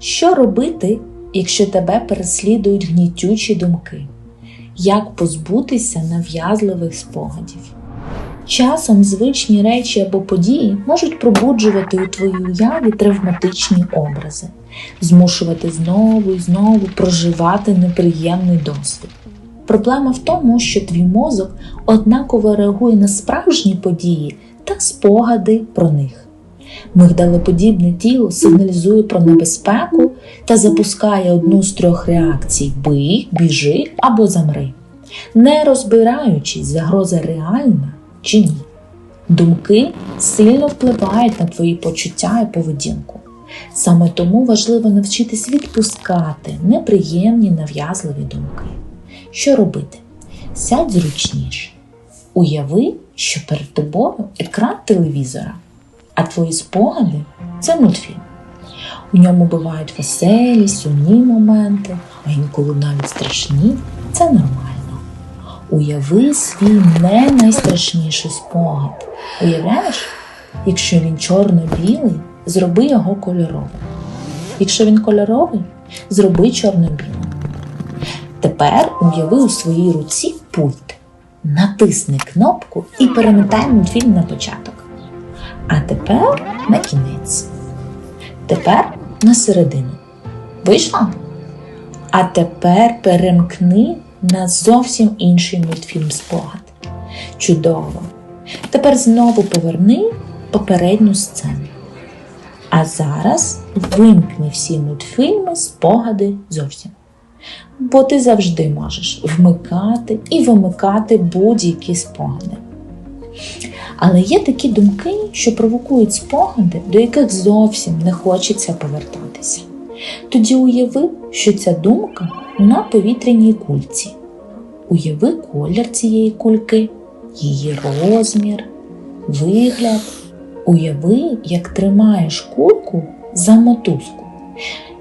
Що робити, якщо тебе переслідують гнітючі думки? Як позбутися нав'язливих спогадів? Часом звичні речі або події можуть пробуджувати у твоїй уяві травматичні образи, змушувати знову і знову проживати неприємний досвід. Проблема в тому, що твій мозок однаково реагує на справжні події та спогади про них. Мигдалеподібне тіло сигналізує про небезпеку та запускає одну з трьох реакцій бий, біжи або замри, не розбираючись, загроза реальна чи ні. Думки сильно впливають на твої почуття і поведінку. Саме тому важливо навчитись відпускати неприємні нав'язливі думки. Що робити? Сядь зручніше. Уяви, що перед тобою екран телевізора, а твої спогади це мультфільм. У ньому бувають веселі, сумні моменти, а інколи навіть страшні. Це нормально. Уяви свій не найстрашніший спогад. Уявляєш, якщо він чорно-білий, зроби його кольоровим. Якщо він кольоровий, зроби чорно-білим. Тепер уяви у своїй руці пульт. Натисни кнопку і перемотай мультфільм на початок. А тепер на кінець. Тепер на середину. Вийшло? А тепер перемкни на зовсім інший мультфільм спогад. Чудово! Тепер знову поверни попередню сцену. А зараз вимкни всі мультфільми, спогади зовсім. Бо ти завжди можеш вмикати і вимикати будь-які спогади. Але є такі думки, що провокують спогади, до яких зовсім не хочеться повертатися. Тоді уяви, що ця думка на повітряній кульці. Уяви колір цієї кульки, її розмір, вигляд. Уяви, як тримаєш кульку за мотузку,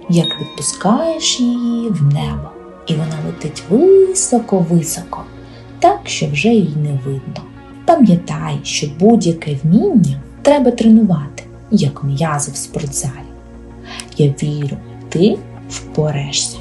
як відпускаєш її в небо, і вона летить високо-високо, так, що вже її не видно. Пам'ятай, що будь-яке вміння треба тренувати, як м'язи в спортзалі. Я вірю, ти впораєшся.